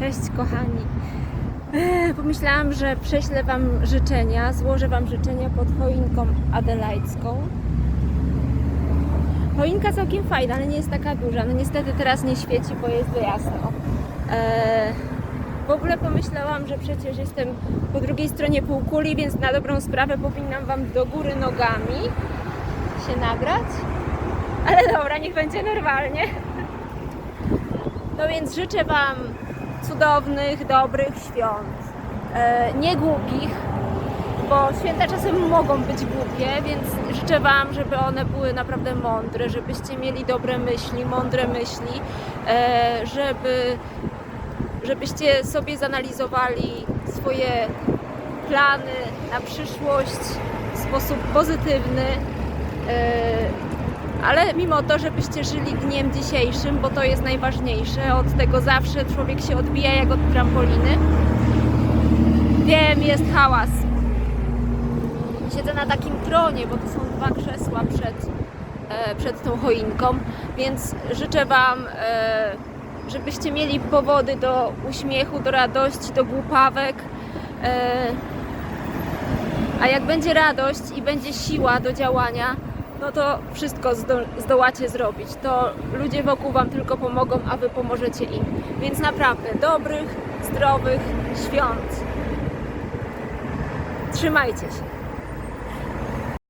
Cześć kochani. Pomyślałam, że prześlę Wam życzenia, złożę Wam życzenia pod choinką adelaidzką. Choinka całkiem fajna, ale nie jest taka duża. No niestety teraz nie świeci, bo jest jasno. Eee, w ogóle pomyślałam, że przecież jestem po drugiej stronie półkuli, więc na dobrą sprawę powinnam Wam do góry nogami się nagrać. Ale dobra, niech będzie normalnie. No więc życzę Wam cudownych, dobrych świąt. E, nie głupich, bo święta czasem mogą być głupie, więc życzę Wam, żeby one były naprawdę mądre, żebyście mieli dobre myśli, mądre myśli, e, żeby, żebyście sobie zanalizowali swoje plany na przyszłość w sposób pozytywny. Ale mimo to, żebyście żyli dniem dzisiejszym, bo to jest najważniejsze. Od tego zawsze człowiek się odbija jak od trampoliny. Wiem, jest hałas. Siedzę na takim tronie, bo to są dwa krzesła przed, e, przed tą choinką, więc życzę Wam, e, żebyście mieli powody do uśmiechu, do radości, do głupawek. E, a jak będzie radość i będzie siła do działania, no to wszystko zdo- zdołacie zrobić. To ludzie wokół Wam tylko pomogą, a Wy pomożecie im. Więc naprawdę dobrych, zdrowych świąt. Trzymajcie się.